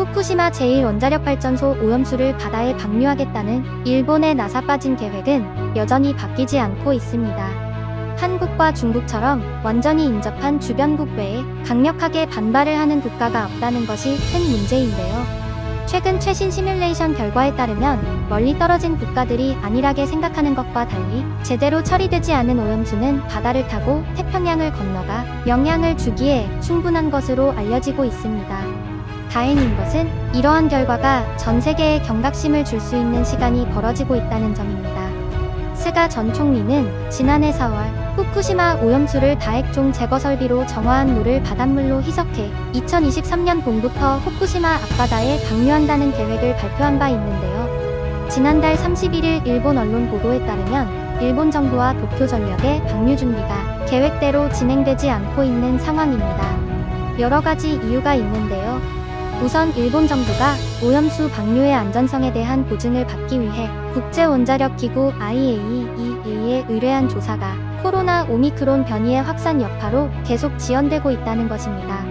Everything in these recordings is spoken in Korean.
후쿠시마 제1원자력발전소 오염수를 바다에 방류하겠다는 일본의 나사 빠진 계획은 여전히 바뀌지 않고 있습니다. 한국과 중국처럼 완전히 인접한 주변국 외에 강력하게 반발을 하는 국가가 없다는 것이 큰 문제인데요. 최근 최신 시뮬레이션 결과에 따르면 멀리 떨어진 국가들이 안일하게 생각하는 것과 달리 제대로 처리되지 않은 오염수는 바다를 타고 태평양을 건너가 영향을 주기에 충분한 것으로 알려지고 있습니다. 다행인 것은 이러한 결과가 전 세계에 경각심을 줄 수 있는 시간이 벌어지고 있다는 점입니다. 스가 전 총리는 지난해 4월 후쿠시마 오염수를 다액종 제거 설비로 정화한 물을 바닷물로 희석해 2023년 봄부터 후쿠시마 앞바다에 방류한다는 계획을 발표한 바 있는데요. 지난달 31일 일본 언론 보도에 따르면 일본 정부와 도쿄 전력의 방류 준비가 계획대로 진행되지 않고 있는 상황입니다. 여러 가지 이유가 있는데요. 우선 일본 정부가 오염수 방류의 안전성에 대한 보증을 받기 위해 국제원자력기구 IAEA에 의뢰한 조사가 코로나 오미크론 변이의 확산 여파로 계속 지연되고 있다는 것입니다.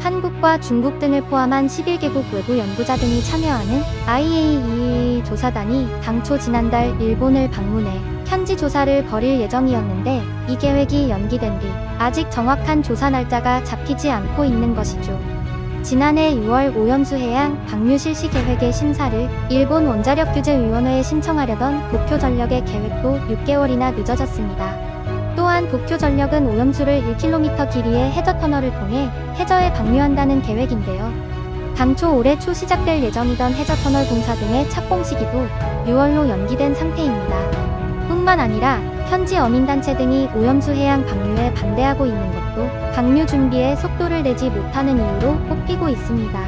한국과 중국 등을 포함한 11개국 외부 연구자 등이 참여하는 IAEA 조사단이 당초 지난달 일본을 방문해 현지 조사를 벌일 예정이었는데 이 계획이 연기된 뒤 아직 정확한 조사 날짜가 잡히지 않고 있는 것이죠. 지난해 6월 오염수 해양 방류 실시 계획의 심사를 일본 원자력 규제 위원회에 신청하려던 도쿄 전력의 계획도 6개월이나 늦어졌습니다. 또한 도쿄 전력은 오염수를 1km 길이의 해저 터널을 통해 해저에 방류한다는 계획인데요. 당초 올해 초 시작될 예정이던 해저 터널 공사 등의 착공 시기도 6월로 연기된 상태입니다. 뿐만 아니라 현지 어민단체 등이 오염수 해양 방류에 반대하고 있는 것도 방류 준비에 속도를 내지 못하는 이유로 꼽히고 있습니다.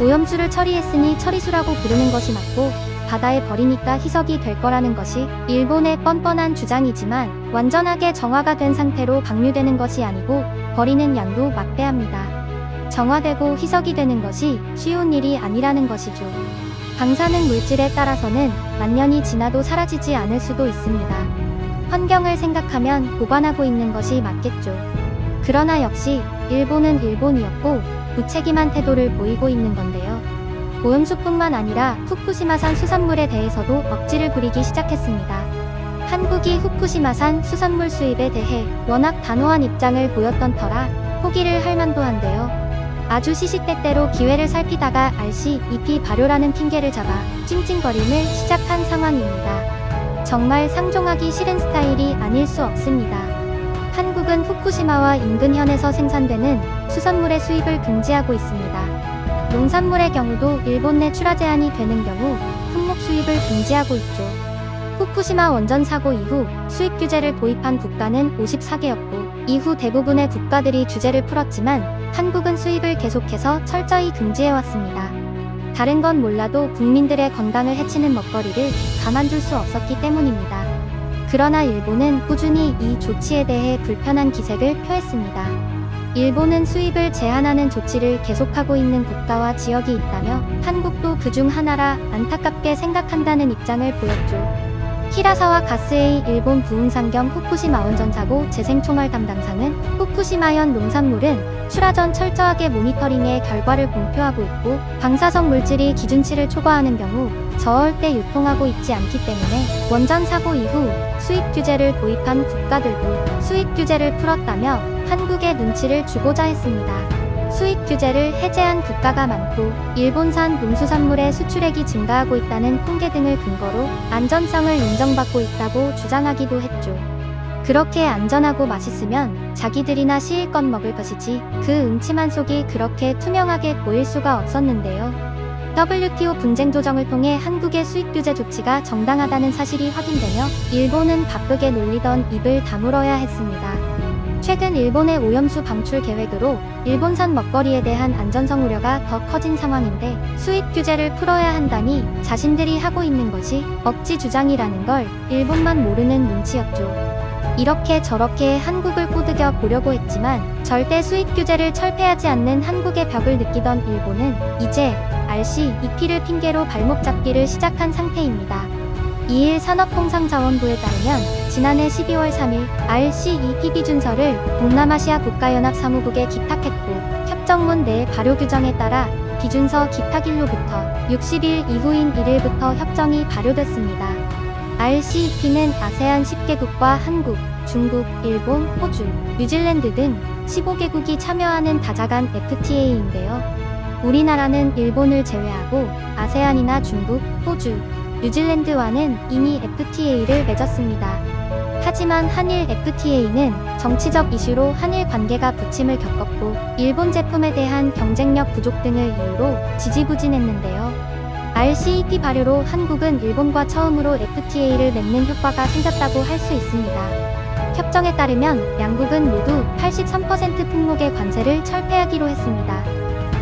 오염수를 처리했으니 처리수라고 부르는 것이 맞고 바다에 버리니까 희석이 될 거라는 것이 일본의 뻔뻔한 주장이지만 완전하게 정화가 된 상태로 방류되는 것이 아니고 버리는 양도 막대합니다. 정화되고 희석이 되는 것이 쉬운 일이 아니라는 것이죠. 방사능 물질에 따라서는 만년이 지나도 사라지지 않을 수도 있습니다. 환경을 생각하면 보관하고 있는 것이 맞겠죠. 그러나 역시 일본은 일본이었고 무책임한 태도를 보이고 있는 건데요. 오염수뿐만 아니라 후쿠시마산 수산물에 대해서도 억지를 부리기 시작했습니다. 한국이 후쿠시마산 수산물 수입에 대해 워낙 단호한 입장을 보였던 터라 포기를 할 만도 한데요. 아주 시시때때로 기회를 살피다가 RC, EP 발효라는 핑계를 잡아 찡찡거림을 시작한 상황입니다. 정말 상종하기 싫은 스타일이 아닐 수 없습니다. 한국은 후쿠시마와 인근 현에서 생산되는 수산물의 수입을 금지하고 있습니다. 농산물의 경우도 일본 내 출하 제한이 되는 경우 품목 수입을 금지하고 있죠. 후쿠시마 원전 사고 이후 수입 규제를 도입한 국가는 54개였고 이후 대부분의 국가들이 규제를 풀었지만 한국은 수입을 계속해서 철저히 금지해왔습니다. 다른 건 몰라도 국민들의 건강을 해치는 먹거리를 가만둘 수 없었기 때문입니다. 그러나 일본은 꾸준히 이 조치에 대해 불편한 기색을 표했습니다. 일본은 수입을 제한하는 조치를 계속하고 있는 국가와 지역이 있다며 한국도 그 중 하나라 안타깝게 생각한다는 입장을 보였죠. 히라사와 가스에이 일본 부흥상경 후쿠시마 원전 사고 재생 총알 담당상은 후쿠시마현 농산물은 출하 전 철저하게 모니터링해 결과를 공표하고 있고 방사성 물질이 기준치를 초과하는 경우 저울때 유통하고 있지 않기 때문에 원전 사고 이후 수입 규제를 도입한 국가들도 수입 규제를 풀었다며 한국의 눈치를 주고자 했습니다. 수입 규제를 해제한 국가가 많고 일본산 농수산물의 수출액이 증가하고 있다는 통계 등을 근거로 안전성을 인정받고 있다고 주장하기도 했죠. 그렇게 안전하고 맛있으면 자기들이나 시일껏 먹을 것이지 그 음침한 속이 그렇게 투명하게 보일 수가 없었는데요. WTO 분쟁 조정을 통해 한국의 수입 규제 조치가 정당하다는 사실이 확인되며 일본은 바쁘게 놀리던 입을 다물어야 했습니다. 최근 일본의 오염수 방출 계획으로 일본산 먹거리에 대한 안전성 우려가 더 커진 상황인데 수입 규제를 풀어야 한다니 자신들이 하고 있는 것이 억지 주장이라는 걸 일본만 모르는 눈치였죠. 이렇게 저렇게 한국을 꼬드겨 보려고 했지만 절대 수입 규제를 철폐하지 않는 한국의 벽을 느끼던 일본은 이제 RC, EP를 핑계로 발목 잡기를 시작한 상태입니다. 2일 산업통상자원부에 따르면 지난해 12월 3일 RCEP 기준서를 동남아시아 국가연합 사무국에 기탁했고 협정문 내 발효 규정에 따라 비준서 기타길로부터 60일 이후인 1일부터 협정이 발효됐습니다. RCEP는 아세안 10개국과 한국, 중국, 일본, 호주, 뉴질랜드 등 15개국이 참여하는 다자간 FTA인데요. 우리나라는 일본을 제외하고 아세안이나 중국, 호주, 뉴질랜드와는 이미 FTA를 맺었습니다. 하지만 한일 FTA는 정치적 이슈로 한일 관계가 부침을 겪었고 일본 제품에 대한 경쟁력 부족 등을 이유로 지지부진했는데요. RCEP 발효로 한국은 일본과 처음으로 FTA를 맺는 효과가 생겼다고 할 수 있습니다. 협정에 따르면 양국은 모두 83% 품목의 관세를 철폐하기로 했습니다.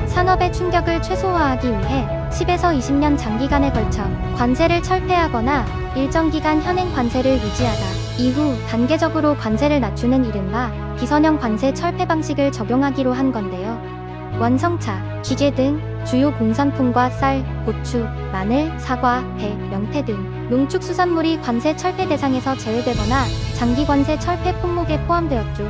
산업의 충격을 최소화하기 위해 10에서 20년 장기간에 걸쳐 관세를 철폐하거나 일정 기간 현행 관세를 유지하다 이후 단계적으로 관세를 낮추는 이른바 비선형 관세 철폐 방식을 적용하기로 한 건데요. 원성차, 기계 등 주요 공산품과 쌀, 고추, 마늘, 사과, 배, 명태 등 농축수산물이 관세 철폐 대상에서 제외되거나 장기 관세 철폐 품목에 포함되었죠.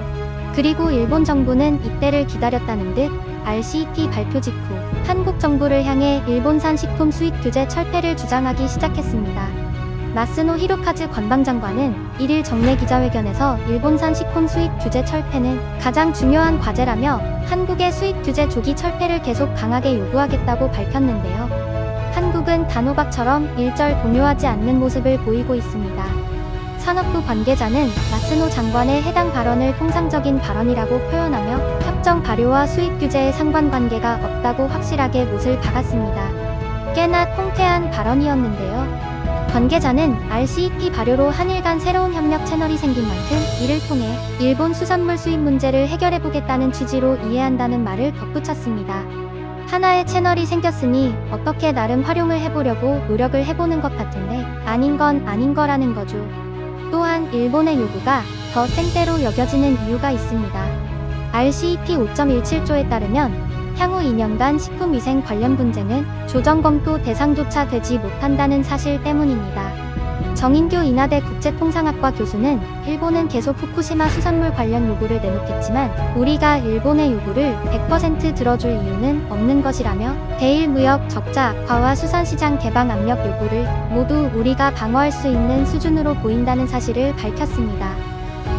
그리고 일본 정부는 이때를 기다렸다는 듯 RCEP 발표 직후 한국 정부를 향해 일본산 식품 수입 규제 철폐를 주장하기 시작했습니다. 마스노 히로카즈 관방장관은 1일 정례 기자회견에서 일본산 식품 수입 규제 철폐는 가장 중요한 과제라며 한국의 수입 규제 조기 철폐를 계속 강하게 요구하겠다고 밝혔는데요. 한국은 단호박처럼 일절 동요하지 않는 모습을 보이고 있습니다. 산업부 관계자는 마스노 장관의 해당 발언을 통상적인 발언이라고 표현하며 협정 발효와 수입 규제의 상관관계가 없다고 확실하게 못을 박았습니다. 꽤나 통쾌한 발언이었는데요. 관계자는 RCEP 발효로 한일 간 새로운 협력 채널이 생긴 만큼 이를 통해 일본 수산물 수입 문제를 해결해 보겠다는 취지로 이해한다는 말을 덧붙였습니다. 하나의 채널이 생겼으니 어떻게 나름 활용을 해보려고 노력을 해보는 것 같은데 아닌 건 아닌 거라는 거죠. 또한 일본의 요구가 더 생대로 여겨지는 이유가 있습니다. RCEP 5.17조에 따르면 향후 2년간 식품위생 관련 분쟁은 조정 검토 대상조차 되지 못한다는 사실 때문입니다. 정인교 인하대 국제통상학과 교수는 일본은 계속 후쿠시마 수산물 관련 요구를 내놓겠지만 우리가 일본의 요구를 100% 들어줄 이유는 없는 것이라며 대일 무역 적자 악화와 수산시장 개방 압력 요구를 모두 우리가 방어할 수 있는 수준으로 보인다는 사실을 밝혔습니다.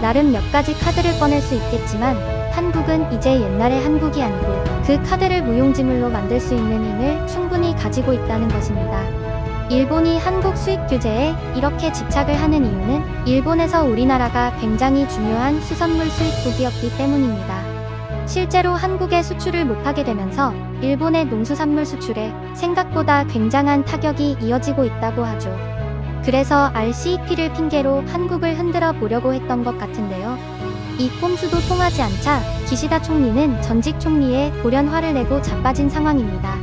나름 몇 가지 카드를 꺼낼 수 있겠지만 한국은 이제 옛날의 한국이 아니고 그 카드를 무용지물로 만들 수 있는 힘을 충분히 가지고 있다는 것입니다. 일본이 한국 수입 규제에 이렇게 집착을 하는 이유는 일본에서 우리나라가 굉장히 중요한 수산물 수입국이었기 때문입니다. 실제로 한국에 수출을 못하게 되면서 일본의 농수산물 수출에 생각보다 굉장한 타격이 이어지고 있다고 하죠. 그래서 RCEP를 핑계로 한국을 흔들어 보려고 했던 것 같은데요. 이 꼼수도 통하지 않자 기시다 총리는 전직 총리에 돌연 화를 내고 자빠진 상황입니다.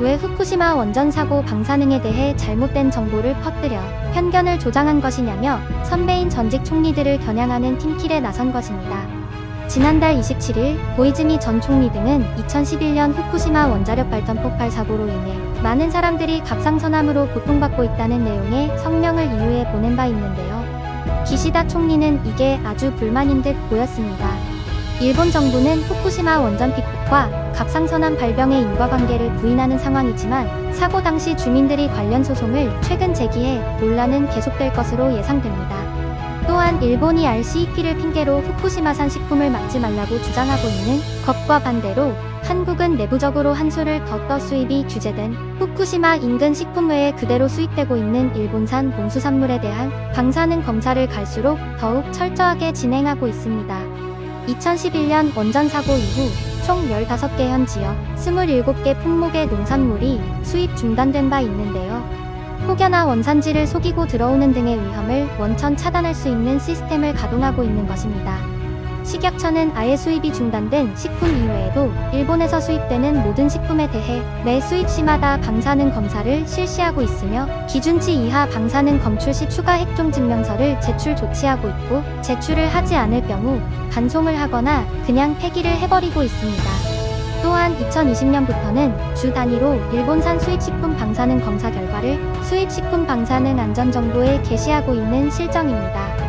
왜 후쿠시마 원전 사고 방사능에 대해 잘못된 정보를 퍼뜨려 편견을 조장한 것이냐며 선배인 전직 총리들을 겨냥하는 팀킬에 나선 것입니다. 지난달 27일 고이즈미 전 총리 등은 2011년 후쿠시마 원자력 발전 폭발 사고로 인해 많은 사람들이 갑상선암으로 고통받고 있다는 내용의 성명을 이유에 보낸 바 있는데요. 기시다 총리는 이게 아주 불만인 듯 보였습니다. 일본 정부는 후쿠시마 원전 픽폭과 갑상선암 발병의 인과관계를 부인하는 상황이지만 사고 당시 주민들이 관련 소송을 최근 제기해 논란은 계속될 것으로 예상됩니다. 또한 일본이 RCEP를 핑계로 후쿠시마산 식품을 막지 말라고 주장하고 있는 것과 반대로 한국은 내부적으로 한수를 더떠 수입이 규제된 후쿠시마 인근 식품 외에 그대로 수입되고 있는 일본산 농수산물에 대한 방사능 검사를 갈수록 더욱 철저하게 진행하고 있습니다. 2011년 원전 사고 이후 총 15개 현 지역 27개 품목의 농산물이 수입 중단된 바 있는데요. 혹여나 원산지를 속이고 들어오는 등의 위험을 원천 차단할 수 있는 시스템을 가동하고 있는 것입니다. 식약처는 아예 수입이 중단된 식품 이외에도 일본에서 수입되는 모든 식품에 대해 매 수입 시마다 방사능 검사를 실시하고 있으며 기준치 이하 방사능 검출 시 추가 핵종 증명서를 제출 조치하고 있고 제출을 하지 않을 경우 반송을 하거나 그냥 폐기를 해버리고 있습니다. 또한 2020년부터는 주 단위로 일본산 수입식품 방사능 검사 결과를 수입식품 방사능 안전정보에 게시하고 있는 실정입니다.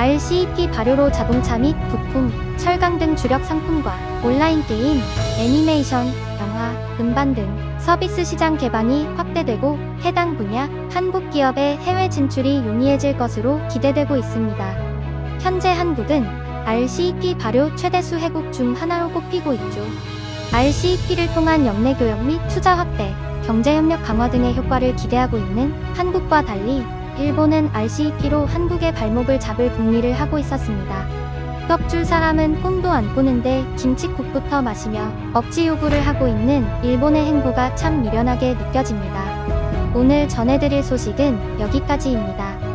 RCEP 발효로 자동차 및 부품, 철강 등 주력 상품과 온라인 게임, 애니메이션, 영화, 음반 등 서비스 시장 개방이 확대되고 해당 분야 한국 기업의 해외 진출이 용이해질 것으로 기대되고 있습니다. 현재 한국은 RCEP 발효 최대수 회국 중 하나로 꼽히고 있죠. RCEP를 통한 역내 교역 및 투자 확대, 경제협력 강화 등의 효과를 기대하고 있는 한국과 달리 일본은 RCEP로 한국의 발목을 잡을 궁리를 하고 있었습니다. 떡줄 사람은 꿈도 안 꾸는데 김치국부터 마시며 억지 요구를 하고 있는 일본의 행보가 참 미련하게 느껴집니다. 오늘 전해드릴 소식은 여기까지입니다.